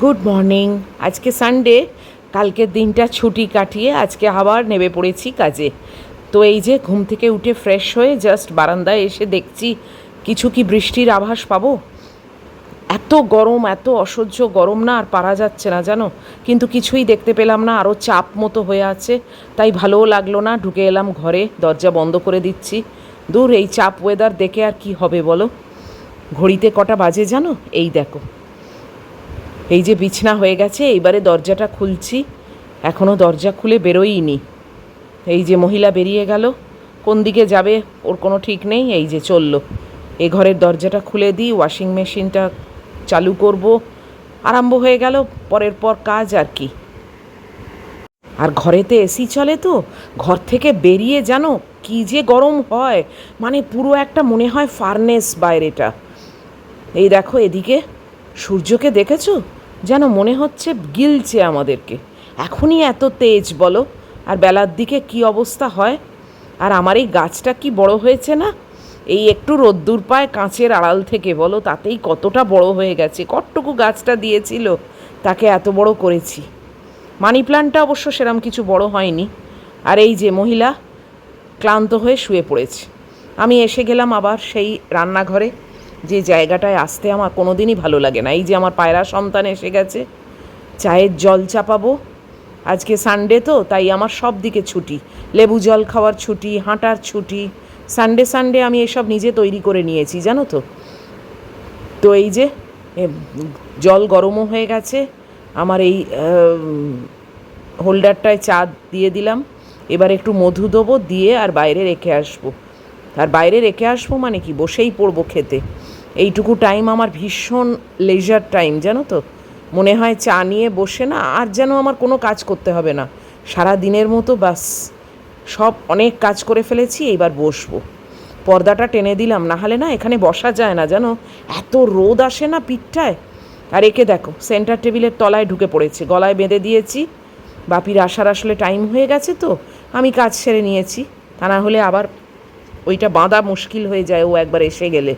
Good morning আজকে Sunday কালকের দিনটা ছুটি কাটিয়ে আজকে আবার নেমে পড়েছি কাজে। তো এই যে ঘুম থেকে উঠে ফ্রেশ হয়ে জাস্ট বারান্দায় এসে দেখছি, কিছু কি বৃষ্টির আভাস পাবো? এত গরম, এত অসহ্য গরম না, আর পারা যাচ্ছে না, জানো? কিন্তু কিছুই দেখতে পেলাম না আরও চাপ মতো হয়ে আছে, তাই ভালোও লাগল না, ঢুকে এলাম ঘরে, দরজা বন্ধ করে দিচ্ছি। দূর এই চাপ ওয়েদার দেখে আর কি হবে বলো? ঘড়িতে কটা বাজে জানো? এই দেখো। এই যে বিছনা হয়ে গেছে, এইবারে দরজাটা খুলছি। এখনও দরজা খুলে বেরোইনি। এই যে মহিলা বেরিয়ে গেল, কোন দিকে যাবে ওর কোনো ঠিক নেই, এই যে চলল। এ ঘরের দরজাটা খুলে দিই ওয়াশিং মেশিনটা চালু করব। আরম্ভ হয়ে গেল, পরের পর কাজ আর কি। আর ঘরেতে এসি চলে তো, ঘর থেকে বেরিয়ে জানো কি যে গরম হয় মানে পুরো একটা মনে হয় ফার্নেস বাইরেটা। এই দেখো এদিকে, সূর্যকে দেখেছ? যেন মনে হচ্ছে গিলছে আমাদেরকে। এখনই এত তেজ বলো, আর বেলার দিকে কি অবস্থা হয়? আর আমার এই গাছটা কি বড় হয়েছে না? এই একটু রোদ্দুর পায় কাঁচের আড়াল থেকে বলো, তাতেই কতটা বড় হয়ে গেছে, কতটুকু গাছটা দিয়েছিল তাকে এত বড় করেছি। মানি প্ল্যান্টটা অবশ্য সেরম কিছু বড় হয়নি। আর এই যে মহিলা, ক্লান্ত হয়ে শুয়ে পড়েছে। আমি এসে গেলাম আবার সেই রান্নাঘরে। যে জায়গাটায় আসতে আমার কোনো দিনই ভালো লাগে না। এই যে আমার পায়রা সন্তান এসে গেছে, চায়ের জল চাপাবো। আজকে সানডে তো, তাই আমার সব দিকে ছুটি। লেবু জল খাওয়ার ছুটি, হাঁটার ছুটি। সানডে সানডে আমি এসব নিজে তৈরি করে নিয়েছি, জানো তো? তো এই যে জল গরমও হয়ে গেছে। আমার এই হোল্ডারটায় চা দিয়ে দিলাম। এবার একটু মধু দেবো, দিয়ে আর বাইরে রেখে আসব। আর বাইরে রেখে আসব মানে কি? বসেই পড়ব খেতে। এইটুকু টাইম আমার ভীষণ লেজার টাইম জানো তো? মনে হয় চা নিয়ে বসে না, আর যেন আমার কোনো কাজ করতে হবে না। সারা দিনের মতো বাস সব অনেক কাজ করে ফেলেছি, এইবার বসবো। পর্দাটা টেনে দিলাম না হলে না এখানে বসা যায় না, জানো? এত রোদ আসে না পিঠটায়। আর একে দেখো সেন্টার টেবিলের তলায় ঢুকে পড়েছে, গলায় বেঁধে দিয়েছি। বাপির আসার আসলে টাইম হয়ে গেছে তো, আমি কাজ সেরে নিয়েছি। তা না হলে আবার ওইটা বাঁধা মুশকিল হয়ে যায়, ও একবার এসে গেলে।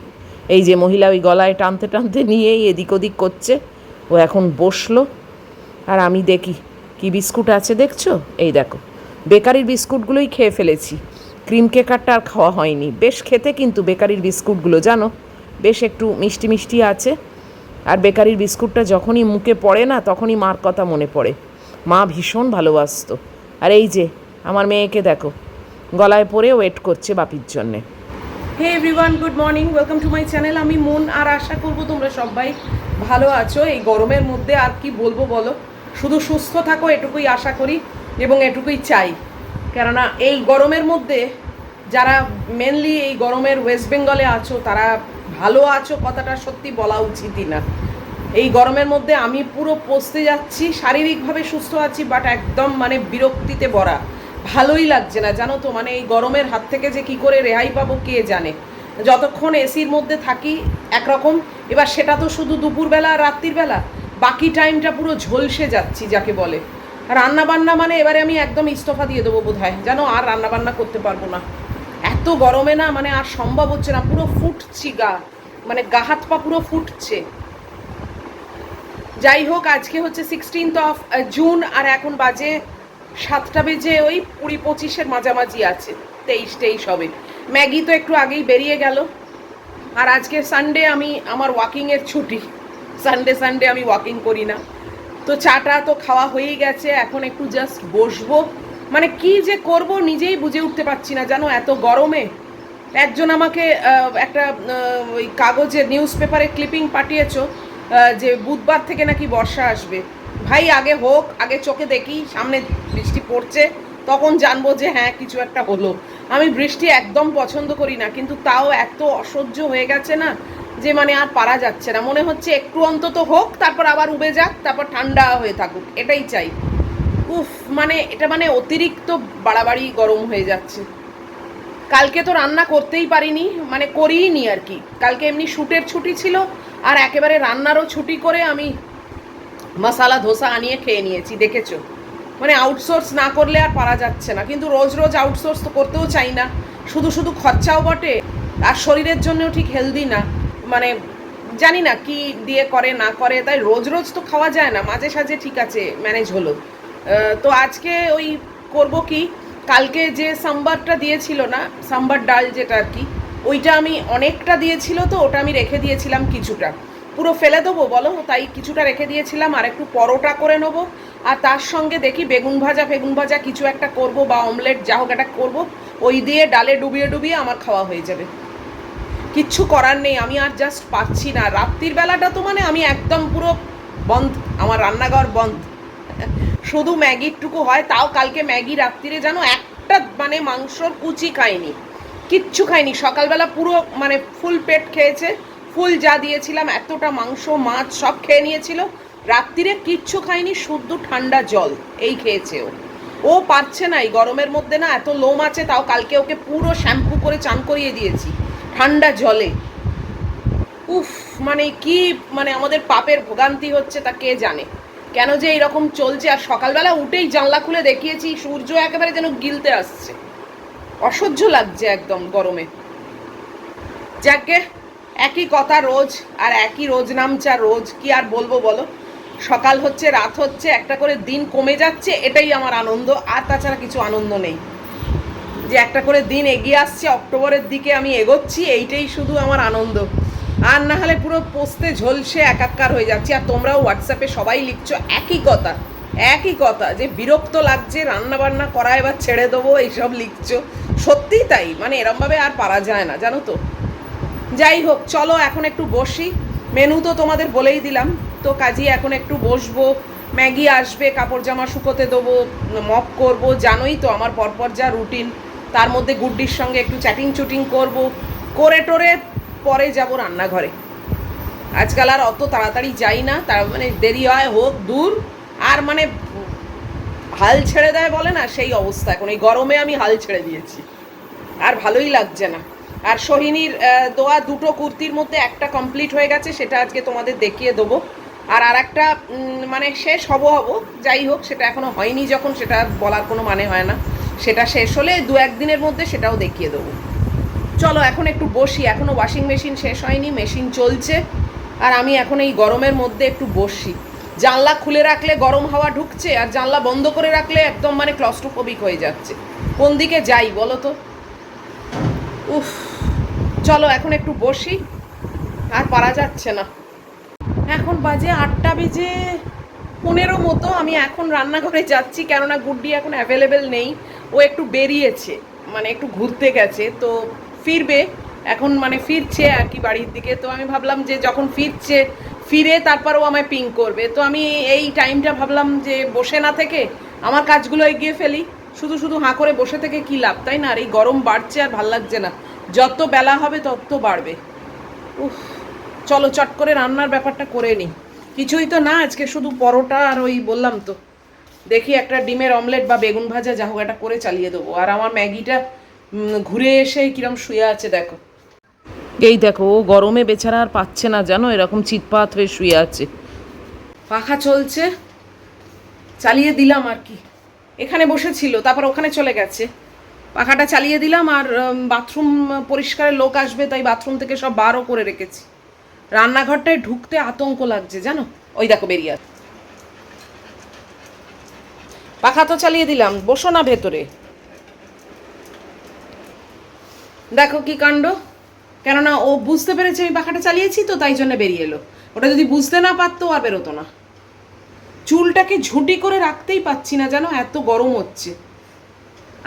এই যে মহিলা ওই গলায় টানতে টানতে নিয়েই এদিক ওদিক করছে, ও এখন বসল। আর আমি দেখি, কি বিস্কুট আছে দেখছ? এই দেখো, বেকারির বিস্কুটগুলোই খেয়ে ফেলেছি। ক্রিম কেকারটা আর খাওয়া হয়নি। বেশ খেতে কিন্তু বেকারির বিস্কুটগুলো, জানো? বেশ একটু মিষ্টি মিষ্টি আছে। আর বেকারির বিস্কুটটা যখনই মুখে পড়ে না, তখনই মার কথা মনে পড়ে। মা ভীষণ ভালোবাসতো। আর এই যে, আমার মেয়েকে দেখো, গলায় পরে ওয়েট করছে বাপির জন্যে। Hey everyone good morning welcome to my channel আমি মন আর আশা করব তোমরা সবাই ভালো আছো। এই গরমের মধ্যে আর কি বলব বলো? শুধু সুস্থ থাকো, এটুকুই আশা করি এবং এটুকুই চাই। কেননা এই গরমের মধ্যে যারা মেনলি এই গরমের ওয়েস্ট বেঙ্গলে আছো, তারা ভালো আছো কথাটা সত্যি বলা উচিতই না। এই গরমের মধ্যে আমি পুরো পচতে যাচ্ছি, শারীরিকভাবে সুস্থ আছি বাট একদম মানে বিরক্তিতে ভরা। ভালোই লাগছে না, জানো তো মানে এই গরমের হাত থেকে যে কি করে রেহাই পাবো কে জানে। যতক্ষণ এসির মধ্যে থাকি একরকম, এবার সেটা তো শুধু দুপুরবেলা আর রাত্রির বেলা, বাকি টাইমটা পুরো ঝলসে যাচ্ছি যাকে বলে। রান্না বান্না মানে এবারে আমি একদম ইস্তফা দিয়ে দেবো বোধ হয় জানো, আর রান্না বান্না করতে পারব না। এত গরমে না মানে আর সম্ভব হচ্ছে না, পুরো ফুটছি গা মানে গা হাত পা পুরো ফুটছে। যাই হোক, আজকে হচ্ছে সিক্সটিন্থ অফ জুন আর এখন বাজে সাতটা বেজে ওই কুড়ি পঁচিশের মাঝামাঝি আছে, তেইশ তেইশ হবে। ম্যাগি তো একটু আগেই বেরিয়ে গেল। আর আজকে সানডে আমি আমার ওয়াকিংয়ের ছুটি। সানডে সানডে আমি ওয়াকিং করি না। তো চাটা তো খাওয়া হয়েই গেছে, এখন একটু জাস্ট বসবো। মানে কি যে করব নিজেই বুঝে উঠতে পারছি না, জানো, এত গরমে। একজন আমাকে একটা ওই কাগজে নিউজ পেপারে ক্লিপিং পাঠিয়েছ যে বুধবার থেকে নাকি বর্ষা আসবে। ভাই আগে হোক, আগে চোখে দেখি, সামনে বৃষ্টি পড়ছে, তখন জানব যে হ্যাঁ কিছু একটা হলো। আমি বৃষ্টি একদম পছন্দ করি না, কিন্তু তাও এত অসহ্য হয়ে গেছে না, যে মানে আর পারা যাচ্ছে না। মনে হচ্ছে একটু অন্তত হোক, তারপর আবার উবে যাক, তারপর ঠান্ডা হয়ে থাকুক, এটাই চাই। উফ মানে এটা মানে অতিরিক্ত বাড়াবাড়ি গরম হয়ে যাচ্ছে। কালকে তো রান্না করতেই পারিনি মানে করিই নি আর কি। কালকে এমনি শ্যুটের ছুটি ছিল, আর একেবারে রান্নারও ছুটি করে আমি মশালা, ধোসা আনিয়ে খেয়ে নিয়েছি, দেখেছ? মানে আউটসোর্স না করলে আর পারা যাচ্ছে না। কিন্তু রোজ রোজ আউটসোর্স তো করতেও চাই না। শুধু শুধু খরচাও বটে, আর শরীরের জন্যও ঠিক হেলদি না। মানে জানি না কি দিয়ে করে, না করে, তাই রোজ রোজ তো খাওয়া যায় না। মাঝে সাঝে ঠিক আছে ম্যানেজ হলো। তো আজকে ওই করব কি? কালকে যে সাম্বারটা দিয়েছিল না, সাম্বার ডাল যেটা আর কি, ওইটা আমি অনেকটা দিয়েছিল তো, ওটা আমি রেখে দিয়েছিলাম কিছুটা। পুরো ফেলে দেবো, বলো? তাই কিছুটা রেখে দিয়েছিলাম, আর একটু পরোটা করে নেব। আর তার সঙ্গে দেখি বেগুন ভাজা বেগুন ভাজা কিছু একটা করব বা অমলেট যা হোক একটা করব। ওই দিয়ে ডালে ডুবিয়ে ডুবিয়ে আমার খাওয়া হয়ে যাবে। কিচ্ছু করার নেই, আমি আর জাস্ট পাচ্ছি না। রাত্রির বেলাটা তো মানে আমি একদম পুরো বন্ধ, আমার রান্নাঘর বন্ধ। শুধু ম্যাগিরটুকু হয়, তাও কালকে ম্যাগি রাত্রিরে যেন একটা মানে মাংসর কুচি খাইনি। কিচ্ছু খাইনি। সকালবেলা পুরো মানে ফুল পেট খেয়েছে। ফুল যা দিয়েছিলাম, এতটা মাংস, মাছ সব খেয়ে নিয়েছিল। রাত্রিরে কিচ্ছু খাইনি শুদ্ধ ঠান্ডা জল, এই খেয়েছে ও। ও পারছে না এই গরমের মধ্যে না, এত লোম আছে, তাও কালকে ওকে পুরো শ্যাম্পু করে চান করিয়ে দিয়েছি, ঠান্ডা জলে। উফ মানে কি মানে আমাদের পাপের ভোগান্তি হচ্ছে তা কে জানে। কেন যে এইরকম চলছে, আর সকালবেলা উঠেই জানলা খুলে দেখিয়েছি, সূর্য একেবারে যেন গিলতে আসছে। অসহ্য লাগছে একদম গরমে। যাকে একই কথা রোজ আর একই রোজ আর রোজ। কি আর বলব বলো? সকাল হচ্ছে, রাত হচ্ছে, একটা করে দিন কমে যাচ্ছে, এটাই আমার আনন্দ। আর তাছাড়া কিছু আনন্দ নেই। যে একটা করে দিন এগিয়ে আসছে, অক্টোবরের দিকে আমি এগোচ্ছি, এইটাই শুধু আমার আনন্দ। আর না হলে পুরো পোস্তে ঝলসে একাকার হয়ে যাচ্ছে। আর তোমরাও হোয়াটসঅ্যাপে সবাই লিখছো একই কথা একই কথা, যে বিরক্ত লাগছে রান্না বান্না করা এবার ছেড়ে দেবো, এইসব লিখছো। সত্যিই তাই মানে এরমভাবে আর পারা যায় না, জানো তো? যাই হোক, চলো এখন একটু বসি। মেনু তো তোমাদের বলেই দিলাম। তো কাজী, এখন একটু বসবো। ম্যাগি আসবে, কাপড় জামা শুকোতে দেবো, মপ করব। জানোই তো আমার পরপর যা রুটিন। তার মধ্যে গুড্ডির সঙ্গে একটু চ্যাটিং চুটিং করব। করে টোরে পরে যাব রান্নাঘরে। আজকাল আর অত তাড়াতাড়ি যাই না। তার মানে দেরি হয়, হোক, দূর। আর মানে হাল ছেড়ে দেয় বলে না, সেই অবস্থা। এখন এই গরমে আমি হাল ছেড়ে দিয়েছি। আর ভালোই লাগছে না। আর সোহিনীর দোয়া দুটো কুর্তির মধ্যে একটা কমপ্লিট হয়ে গেছে, সেটা আজকে তোমাদের দেখিয়ে দেবো। আর আর একটা মানে শেষ হব হব, যাই হোক, সেটা এখনও হয়নি যখন, সেটা বলার কোনো মানে হয় না। সেটা শেষ হলে দু একদিনের মধ্যে সেটাও দেখিয়ে দেবো। চলো, এখন একটু বসি, এখনও ওয়াশিং মেশিন শেষ হয়নি মেশিন চলছে। আর আমি এখন এই গরমের মধ্যে একটু বসি। জানলা খুলে রাখলে গরম হাওয়া ঢুকছে, আর জানলা বন্ধ করে রাখলে একদম মানে ক্লস্ট্রোফোবিক হয়ে যাচ্ছে। কোন দিকে যাই, বলো তো? উফ, চলো এখন একটু বসি, আর পারা যাচ্ছে না। এখন বাজে আটটা বেজে পনেরো মতো, আমি এখন রান্নাঘরে যাচ্ছি, কেননা গুড্ডি এখন অ্যাভেলেবেল নেই, ও একটু বেরিয়েছে মানে একটু ঘুরতে গেছে, তো ফিরবে, এখন মানে ফিরছে আর কি বাড়ির দিকে, তো আমি ভাবলাম যে যখন ফিরছে, ফিরে তারপর ও আমায় পিং করবে, তো আমি এই টাইমটা ভাবলাম যে বসে না থেকে আমার কাজগুলো এগিয়ে ফেলি। শুধু শুধু হাঁ করে বসে থেকে কী লাভ, তাই না? আর এই গরম বাড়ছে আর ভালো লাগছে না। যত বেলা হবে তত বাড়বে। উফ, চলো চট করে রান্নার ব্যাপারটা করে নিই কিছুই তো না আজকে, শুধু পরোটা আর ওই বললাম তো। দেখি একটা ডিমের অমলেট বা বেগুন ভাজা, যা হোক একটা করে চালিয়ে দেবো। আর আমার ম্যাগিটা ঘুরে এসে কিরম শুয়ে আছে, দেখো। এই দেখো, ও গরমে বেচারা আর পাচ্ছে না, জানো? এরকম চিৎপাত হয়ে শুয়ে আছে। পাখা চলছে। চালিয়ে দিলাম আর কি। এখানে বসেছিল, তারপর ওখানে চলে গেছে। পাখাটা চালিয়ে দিলাম আর বাথরুম পরিষ্কারের লোক আসবে, তাই বাথরুম থেকে সব বারও করে রেখেছি। রান্নাঘরটায় ঢুকতে আতঙ্ক লাগছে, জানো? ওই দেখো বেরিয়ে পাখা তো চালিয়ে দিলাম, বসো না ভেতরে। দেখো কি কাণ্ড। কেননা ও বুঝতে পেরেছে আমি পাখাটা চালিয়েছি তো, তাই জন্য বেরিয়ে এলো। ওটা যদি বুঝতে না পারতো আর বেরোতো না। চুলটাকে ঝুঁটি করে রাখতেই পাচ্ছি না জানো, এত গরম হচ্ছে।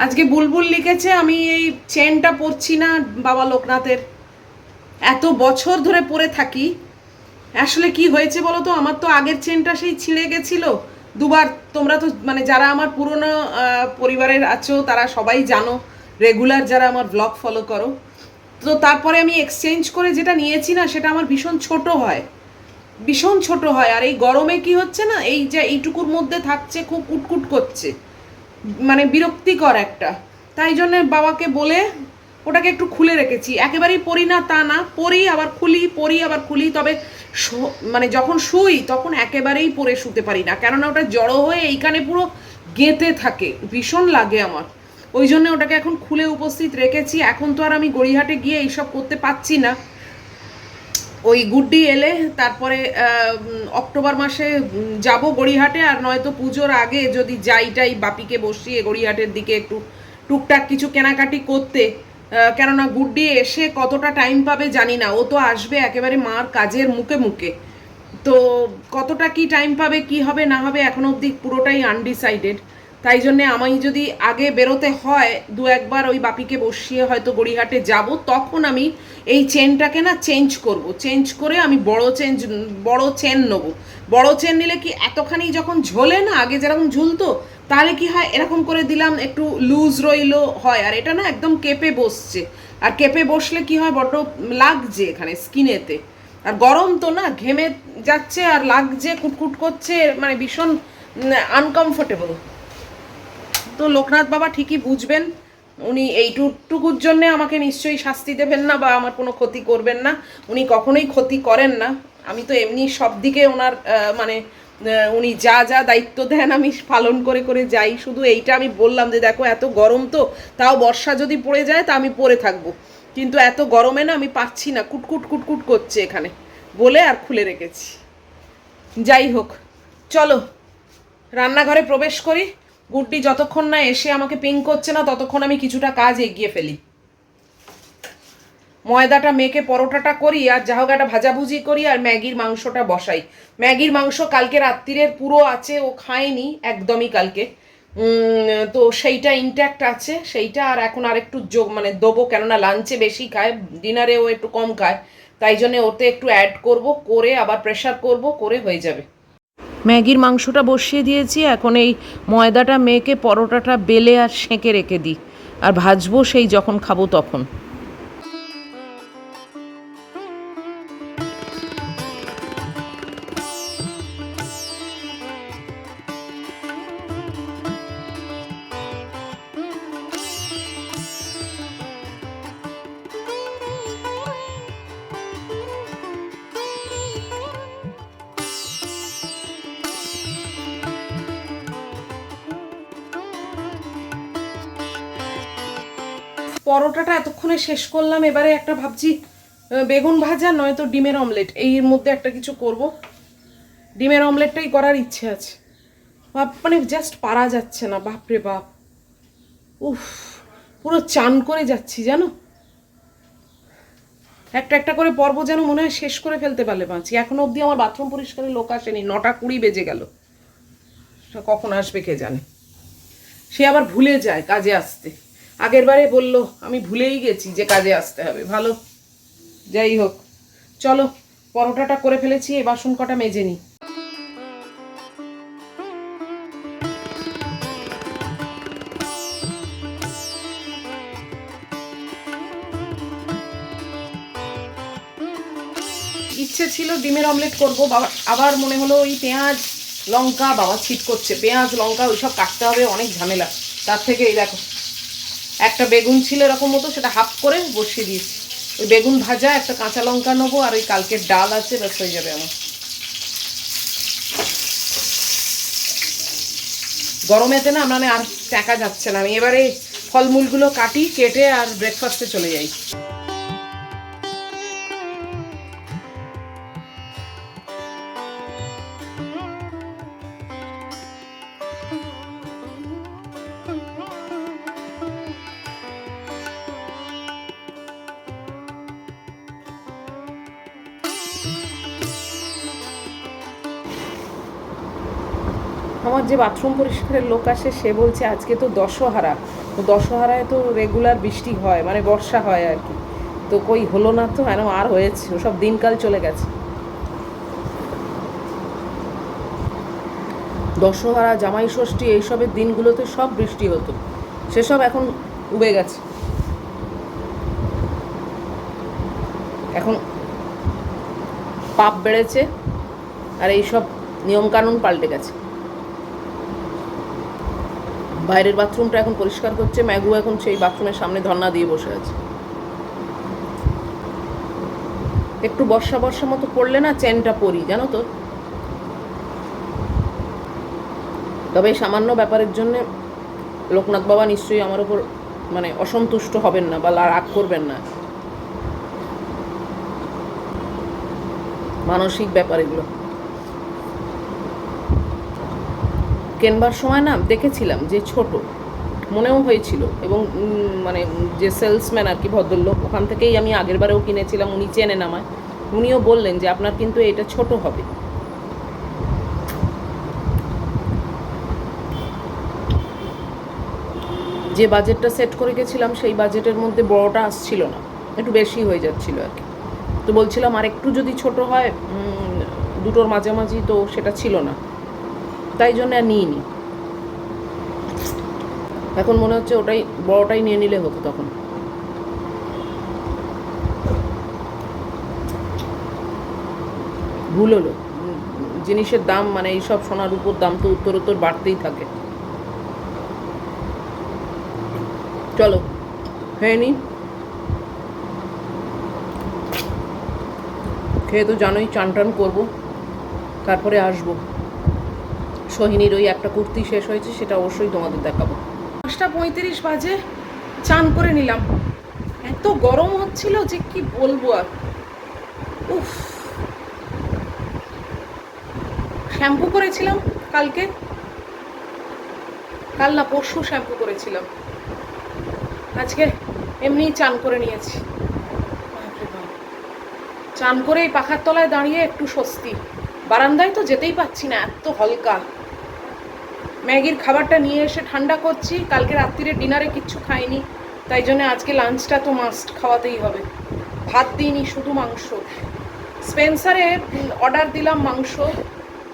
আজকে বুলবুল লিখেছে, আমি এই চেনটা পরছি না, বাবা লোকনাথের। এত বছর ধরে পরে থাকি। আসলে কি হয়েছে বলো তো? আমার তো আগের চেনটা সেই ছিঁড়ে গেছিল। দুবার তোমরা তো মানে যারা আমার পুরনো পরিবারের আছো, তারা সবাই জানো। রেগুলার যারা আমার ব্লগ ফলো করো। তো তারপরে আমি এক্সচেঞ্জ করে যেটা নিয়েছি না, সেটা আমার ভীষণ ছোট হয়। ভীষণ ছোট হয়। আর এই গরমে কি হচ্ছে না, এই যে এইটুকুর মধ্যে থাকছে, খুব কুটকুট করছে। মানে বিরক্তিকর একটা। তাই জন্য বাবাকে বলে, ওটাকে একটু খুলে রেখেছি। একেবারেই পরি না, তা না। পরি, আবার খুলি, পরি, আবার খুলি। তবে মানে যখন শুই, তখন একেবারেই পরে শুতে পারি না। কেননা ওটা জড়ো হয়ে এইখানে পুরো গেঁথে থাকে। ভীষণ লাগে আমার। ওই জন্য ওটাকে এখন খুলে উপস্থিত রেখেছি। এখন তো আর আমি গড়িহাটে গিয়ে এইসব করতে পারছি না। ওই গুড্ডি এলে, তারপরে অক্টোবর মাসে যাব গড়িহাটে আর নয়তো পুজোর আগে যদি যাই টাই বাপিকে বসিয়ে গড়িহাটের দিকে একটু টুকটাক কিছু কেনাকাটি করতে কেননা গুড্ডি এসে কতটা টাইম পাবে জানি না। ও তো আসবে একেবারে মার কাজের মুখে মুখে। তো কতটা কি টাইম পাবে, কি হবে না হবে, এখনও অবধি পুরোটাই আনডিসাইডেড তাই জন্যে আমি যদি আগে বেরোতে হয় দু একবার ওই বাপিকে বসিয়ে হয়তো গড়িহাটে যাব, তখন আমি এই চেনটাকে না চেঞ্জ করব। চেঞ্জ করে আমি বড় চেঞ্জ, বড় চেন নেব। বড় চেন নিলে কি এতখানি যখন ঝোলে না, আগে যেরকম ঝুলতো, তাহলে কি হয় এরকম করে দিলাম, একটু লুজ রইল হয়। আর এটা না একদম কেঁপে বসছে। আর কেঁপে বসলে কি হয়, বড্ড লাগছে এখানে স্কিনেতে। আর গরম তো না, ঘেমে যাচ্ছে আর লাগছে, কুটকুট করছে মানে ভীষণ আনকমফোর্টেবল তো লোকনাথ বাবা ঠিকই বুঝবেন, উনি এইটুকুর জন্যে আমাকে নিশ্চয়ই শাস্তি দেবেন না বা আমার কোনো ক্ষতি করবেন না, উনি কখনোই ক্ষতি করেন না। আমি তো এমনি সব দিকে ওনার মানে উনি যা যা দায়িত্ব দেন আমি পালন করে করে যাই। শুধু এইটা আমি বললাম যে, দেখো, এত গরম তো, তাও বর্ষা যদি পড়ে যায় তা আমি পরে থাকব। কিন্তু এত গরমে না আমি পাচ্ছি না, কুটকুট কুটকুট করছে এখানে। বলে আর খুলে রেখেছি। যাই হোক, চলো, রান্নাঘরে প্রবেশ করি। গুড্ডি যতক্ষণ না এসে আমাকে পিং করছে না, ততক্ষণ আমি কিছুটা কাজ এগিয়ে ফেলি। ময়দাটা মেখে পরোটাটা করি আর যা হোক একটা ভাজাভুজি করি আর ম্যাগির মাংসটা বসাই। ম্যাগির মাংস কালকে রাত্রিরের পুরো আছে, ও খায়নি একদমই কালকে। তো সেইটা ইনট্যাক্ট আছে, সেইটা আর এখন আর একটু যোগ মানে দেবো, কেননা লাঞ্চে বেশি খায় ডিনারে ও একটু কম খায়। তাই জন্যে ওতে একটু অ্যাড করব, করে আবার প্রেশার করব, করে হয়ে যাবে। ম্যাগির মাংসটা বসিয়ে দিয়েছি, এখন এই ময়দাটা মেখে পরোটাটা, বেলে আর সেঁকে রেখে দিই। আর ভাজবো সেই যখন খাব তখন। শেষ করলাম, এবারে একটা ভাবছি বেগুন ভাজা, নয়তো ডিমের অমলেট। এর মধ্যে একটা কিছু করব। ডিমের অমলেটটাই করার ইচ্ছে আছে। বাপ মানে জাস্ট পারা যাচ্ছে না, বাপরে বাপ। উফ, পুরো চান করে যাচ্ছি, জানো? একটা একটা করে পর্ব যেন মনে হয় শেষ করে ফেলতে পারলে বাঁচি। এখনও অবধি আমার বাথরুম পরিষ্কারের লোক আসেনি, নটা কুড়ি বেজে গেল। কখন আসবে কে জানে? সে আবার ভুলে যায় কাজে আসতে। আগের বারে বলল, আমি ভুলেই গেছি যে কাজে আসতে হবে। ভালো? যাই হোক, চলো, পরোটাটা করে ফেলেছি এই বাসন কটা মেজে নিই ইচ্ছে ছিল ডিমের অমলেট করব বাবা আবার মনে হলো ওই পেঁয়াজ, লঙ্কা, বাবা ছিট করছে। পেঁয়াজ, লঙ্কা, ওইসব কাটতে হবে, অনেক ঝামেলা। তার থেকে এই দেখো একটা বেগুন ছিল এরকম মতো, সেটা হাফ করে বসিয়ে দিয়েছি। ওই বেগুন ভাজা, একটা কাঁচা লঙ্কা নেব, আর ওই কালকের ডাল আছে, ব্যাস হয়ে যাবে আমার। গরমেতে না মানে আর টাকা যাচ্ছে না। আমি এবারে ফলমূলগুলো কাটি, কেটে আর ব্রেকফাস্টে চলে যাই। আমার যে বাথরুম পরিষ্কারের লোক আসে, সে বলছে, আজকে তো দশহারা। তো দশহারায় তো রেগুলার বৃষ্টি হয় মানে বর্ষা হয় আর কি। তো কই হলো না তো? কেন আর হয়েছে? সব দিনকাল চলে গেছে। দশহারা, জামাই ষষ্ঠী, এইসবের দিনগুলোতে সব বৃষ্টি হতো। সেসব এখন উবে গেছে। এখন পাপ বেড়েছে আর এইসব নিয়মকানুন পাল্টে গেছে। বাইরের বাথরুমটা এখন পরিষ্কার করছে, ম্যাগু এখন সেই বাথরুমের সামনে ধর্না দিয়ে বসে আছে। একটু বর্ষা বর্ষা মতো পড়লে না চেনটা পরি, জানো তো? তবে সামান্য ব্যাপারের জন্য লোকনাথ বাবা নিশ্চয়ই আমার ওপর মানে অসন্তুষ্ট হবেন না বা রাগ করবেন না। মানসিক ব্যাপার এগুলো। কেনবার সময় না দেখেছিলাম যে ছোট, মনেও হয়েছিল এবং মানে যে সেলসম্যান আর কি ভদ্রলোক, ওখান থেকেই আমি আগের বারেও কিনেছিলাম, উনি চেনেন আমায়। উনিও বললেন যে, আপনার কিন্তু এটা ছোট হবে। যে বাজেটটা সেট করে গেছিলাম, সেই বাজেটের মধ্যে বড়টা আসছিল না, একটু বেশি হয়ে যাচ্ছিল আর কি। তো বলছিলাম আর একটু যদি ছোট হয় দুটোর মাঝামাঝি তো সেটা ছিল না। তাই জন্য আর নিইনি। এখন মনে হচ্ছে ওটাই, বড়টাই নিয়ে নিলে হতো তখন। ভুল হলো। জিনিসের দাম মানে এইসব সোনার উপর দাম তো উত্তরোত্তর বাড়তেই থাকে। চলো, খেয়ে নি। খেয়ে তো জানোই চান টান করব, তারপরে আসব। সোহিনীর ওই একটা কুর্তি শেষ হয়েছে, সেটা অবশ্যই তোমাদের দেখাবো। পাঁচটা পঁয়ত্রিশ বাজে, চান করে নিলাম। এত গরম হচ্ছিল যে কি বলব আর। উফ। শ্যাম্পু করেছিলাম কালকে। কাল না পরশু শ্যাম্পু করেছিলাম। আজকে এমনি চান করে নিয়েছি। চান করে এই পাখার তলায় দাঁড়িয়ে একটু স্বস্তি। বারান্দায় তো যেতেই পাচ্ছি না, এত হালকা। ম্যাগির খাবারটা নিয়ে এসে ঠান্ডা করছি, কালকে রাত্রিরে ডিনারে কিচ্ছু খাইনি, তাই জন্য আজকে লাঞ্চটা তো মাস্ট খাওয়াতেই হবে। ভাত দিইনি, শুধু মাংস। স্পেন্সারে অর্ডার দিলাম মাংস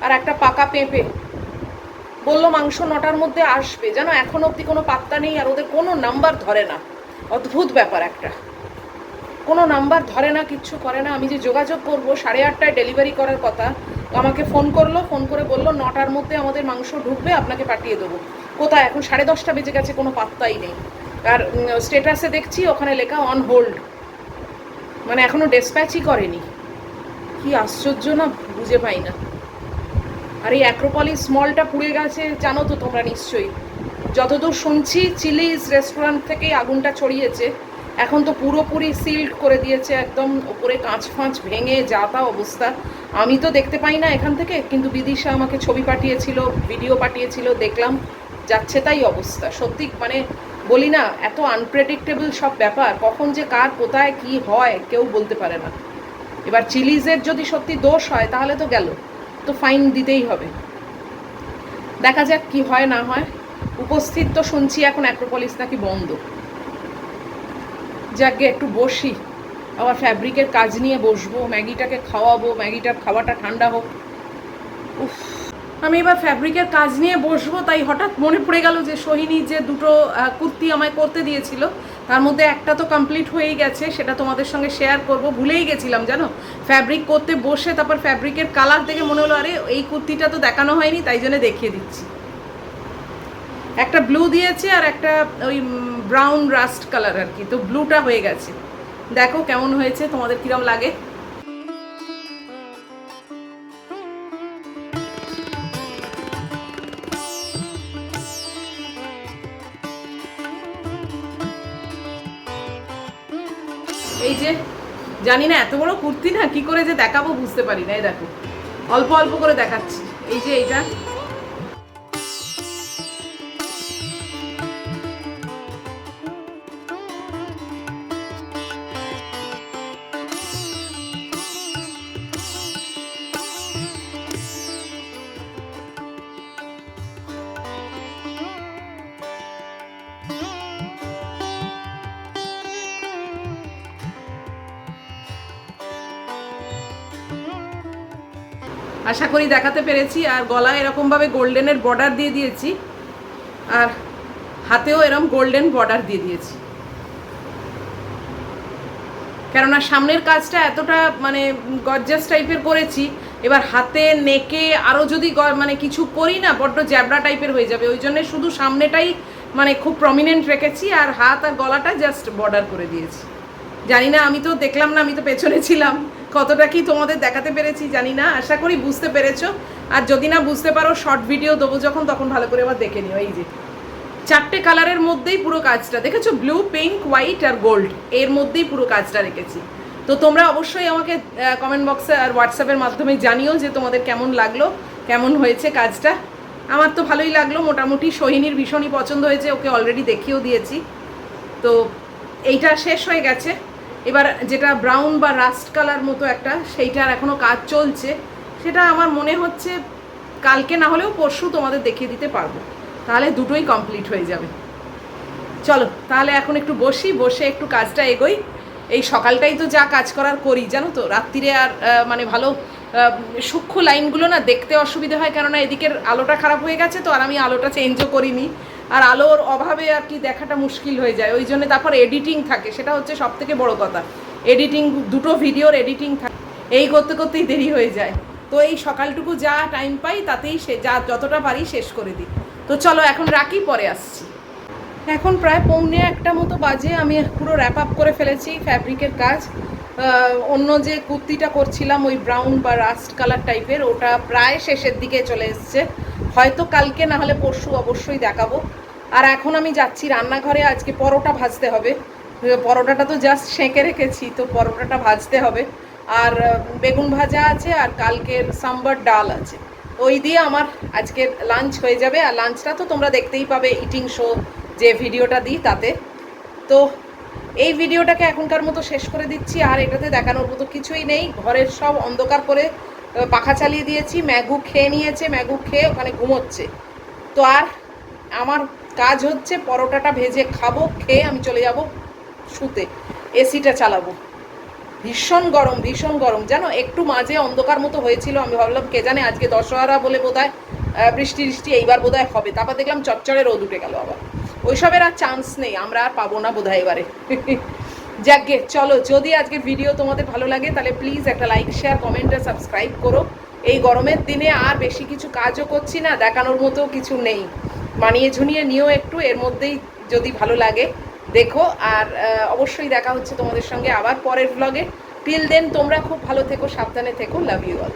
আর একটা পাকা পেঁপে। বলল মাংস নটার মধ্যে আসবে, যেন এখন অবধি কোনো পাত্তা নেই আর ওদের কোনো নাম্বার ধরে না। অদ্ভুত ব্যাপার একটা। কোনো নাম্বার ধরে না, কিচ্ছু করে না। আমি যে যোগাযোগ করব, সাড়ে আটটায় ডেলিভারি করার কথা আমাকে ফোন করল, ফোন করে বলল, নটার মধ্যে আমাদের মাংস ঢুকবে, আপনাকে পাঠিয়ে দেবো। কোথায়? এখন সাড়ে দশটা বেজে গেছে, কোনো পাত্তাই নেই। আর স্টেটাসে দেখছি, ওখানে লেখা অন হোল্ড মানে এখনও ডেসপ্যাচই করেনি। কি আশ্চর্য না, বুঝে পাই না। আর এই অ্যাক্রোপলিস মলটা পুড়ে গেছে, জানো তো তোমরা নিশ্চয়ই। যতদূর শুনছি চিলিজ রেস্টুরেন্ট থেকেই আগুনটা ছড়িয়েছে। এখন তো পুরোপুরি সিল্ড করে দিয়েছে, একদম ওপরে কাঁচ ফাঁচ ভেঙে যা তা অবস্থা। আমি তো দেখতে পাই না এখান থেকে, কিন্তু বিদিশা আমাকে ছবি পাঠিয়েছিল ভিডিও পাঠিয়েছিল, দেখলাম, যাচ্ছে তাই অবস্থা। সত্যি মানে বলি না, এত আনপ্রেডিক্টেবল সব ব্যাপার, কখন যে কার কোথায় কি হয়, কেউ বলতে পারে না। এবার চিলিজের যদি সত্যি দোষ হয়, তাহলে তো গেল। তো ফাইন দিতেই হবে। দেখা যাক কি হয়, না হয়। উপস্থিত তো শুনছি এখন অ্যাক্রোপলিস নাকি বন্ধ। যাকে একটু বসি, আবার ফ্যাব্রিকের কাজ নিয়ে বসবো, ম্যাগিটাকে খাওয়াবো, ম্যাগিটার খাওয়াটা ঠান্ডা হোক। উফ, আমি এবার ফ্যাব্রিকের কাজ নিয়ে বসবো, তাই হঠাৎ মনে পড়ে গেল যে সোহিনী যে দুটো কুর্তি আমায় করতে দিয়েছিল, তার মধ্যে একটা তো কমপ্লিট হয়েই গেছে, সেটা তোমাদের সঙ্গে শেয়ার করব। ভুলেই গেছিলাম, জানো? ফ্যাব্রিক করতে বসে, তারপর ফ্যাব্রিকের কালার দেখে মনে হলো, আরে, এই কুর্তিটা তো দেখানো হয়নি, তাই জন্য দেখিয়ে দিচ্ছি। একটা ব্লু দিয়েছে আর একটা ওই ব্রাউন রাস্ট কালার আর কি। তো ব্লুটা হয়ে গেছে। দেখো কেমন হয়েছে, তোমাদের কিরম লাগে? এই যে, জানি না, এত বড় কুর্তি না, কি করে যে দেখাবো বুঝতে পারি না, এই দেখো। অল্প অল্প করে দেখাচ্ছি। এই যে এইটা। আশা করি দেখাতে পেরেছি, আর গলায় এরকমভাবে গোল্ডেনের বর্ডার দিয়ে দিয়েছি, আর হাতেও এরকম গোল্ডেন বর্ডার দিয়ে দিয়েছি। কেননা সামনের কাজটা এতটা মানে গর্জাস টাইপের করেছি, এবার হাতে, নেকে আরও যদি মানে কিছু করি না, বড্ড জ্যাবরা টাইপের হয়ে যাবে, ওই জন্য শুধু সামনেটাই মানে খুব প্রমিনেন্ট রেখেছি, আর হাত আর গলাটা জাস্ট বর্ডার করে দিয়েছি। জানি না, আমি তো দেখলাম না, আমি তো পেছনে ছিলাম। কতটা কি তোমাদের দেখাতে পেরেছি জানি না, আশা করি বুঝতে পেরেছ। আর যদি না বুঝতে পারো শর্ট ভিডিও দেবো যখন, তখন ভালো করে আবার দেখে নিও। এই যে, চারটে কালারের মধ্যেই পুরো কাজটা। দেখেছ? ব্লু পিঙ্ক হোয়াইট আর গোল্ড এর মধ্যেই পুরো কাজটা রেখেছি। তো তোমরা অবশ্যই আমাকে কমেন্ট বক্সে আর হোয়াটসঅ্যাপের মাধ্যমে জানিও যে তোমাদের কেমন লাগল, কেমন হয়েছে কাজটা। আমার তো ভালোই লাগল, মোটামুটি সোহিনীর ভীষণই পছন্দ হয়েছে, ওকে অলরেডি দেখিয়েও দিয়েছি। তো এইটা শেষ হয়ে গেছে। এবার যেটা ব্রাউন বা রাস্ট কালার মতো একটা, সেইটার এখনও কাজ চলছে। সেটা আমার মনে হচ্ছে কালকে না হলেও পরশু তোমাদের দেখিয়ে দিতে পারব। তাহলে দুটোই কমপ্লিট হয়ে যাবে। চলো, তাহলে এখন একটু বসি, বসে একটু কাজটা এগোই। এই সকালটাই তো যা কাজ করার করি, জানো তো? রাত্রিরে আর মানে ভালো সূক্ষ্ম লাইনগুলো না দেখতে অসুবিধা হয়, কেননা এদিকের আলোটা খারাপ হয়ে গেছে তো আর আমি আলোটা চেঞ্জও করিনি। আর আলোর অভাবে আর কি দেখাটা মুশকিল হয়ে যায়। ওই জন্য তারপর এডিটিং থাকে, সেটা হচ্ছে সব থেকে বড় কথা। এডিটিং দুটো ভিডিওর এডিটিং থাকে, এই করতে করতেই দেরি হয়ে যায়। তো এই সকালটুকু যা টাইম পাই, তাতেই সে, যা যতটা পারি শেষ করে দিই। তো চলো এখন রাখি, পরে আসছি। এখন প্রায় পৌনে একটা মতো বাজে, আমি পুরো র্যাপ আপ করে ফেলেছি ফ্যাব্রিকের কাজ। অন্য যে কুর্তিটা করছিলাম, ওই ব্রাউন বা রাস্ট কালার টাইপের ওটা প্রায় শেষের দিকে চলে এসছে। হয়তো কালকে, না হলে পরশু অবশ্যই দেখাবো। আর এখন আমি যাচ্ছি রান্নাঘরে, আজকে পরোটা ভাজতে হবে। পরোটাটা তো জাস্ট সেঁকে রেখেছি, তো পরোটাটা ভাজতে হবে। আর বেগুন ভাজা আছে, আর কালকের সাম্বার ডাল আছে। ওই দিয়ে আমার আজকের লাঞ্চ হয়ে যাবে। আর লাঞ্চটা তো তোমরা দেখতেই পাবে ইটিং শো যে ভিডিওটা দিই তাতে। তো এই ভিডিওটাকে এখনকার মতো শেষ করে দিচ্ছি আর এটাতে দেখানোর মতো কিছুই নেই। ঘরের সব অন্ধকার করে পাখা চালিয়ে দিয়েছি ম্যাগু খেয়ে নিয়েছে ম্যাগু খেয়ে ওখানে ঘুমোচ্ছে। তো আর আমার কাজ হচ্ছে পরোটাটা ভেজে খাব খেয়ে আমি চলে যাব শুতে। এসিটা চালাবো। ভীষণ গরম ভীষণ গরম। জানো একটু মাঝে অন্ধকার মতো হয়েছিল আমি ভাবলাম কে জানে আজকে দশহরা বলে আহ, বৃষ্টি বৃষ্টি এইবার বোধহয় হবে। তারপর দেখলাম চচ্চড়ে রোদ উঠে গেল আবার। ওইসবের আর চান্স নেই, আমরা আর পাবো না বোধহয় এবারে। যাকে চলো, যদি আজকে ভিডিও তোমাদের ভালো লাগে, তাহলে প্লিজ একটা লাইক শেয়ার কমেন্ট আর সাবস্ক্রাইব করো। এই গরমের দিনে আর বেশি কিছু কাজও করছি না, দেখানোর মতো কিছু নেই। মানিয়ে ঝুনিয়ে নিও একটু, এর মধ্যেই যদি ভালো লাগে, দেখো। আর অবশ্যই দেখা হচ্ছে তোমাদের সঙ্গে আবার পরের ব্লগে টিল দেন তোমরা খুব ভালো থেকো, সাবধানে থেকো লাভ ইউ অল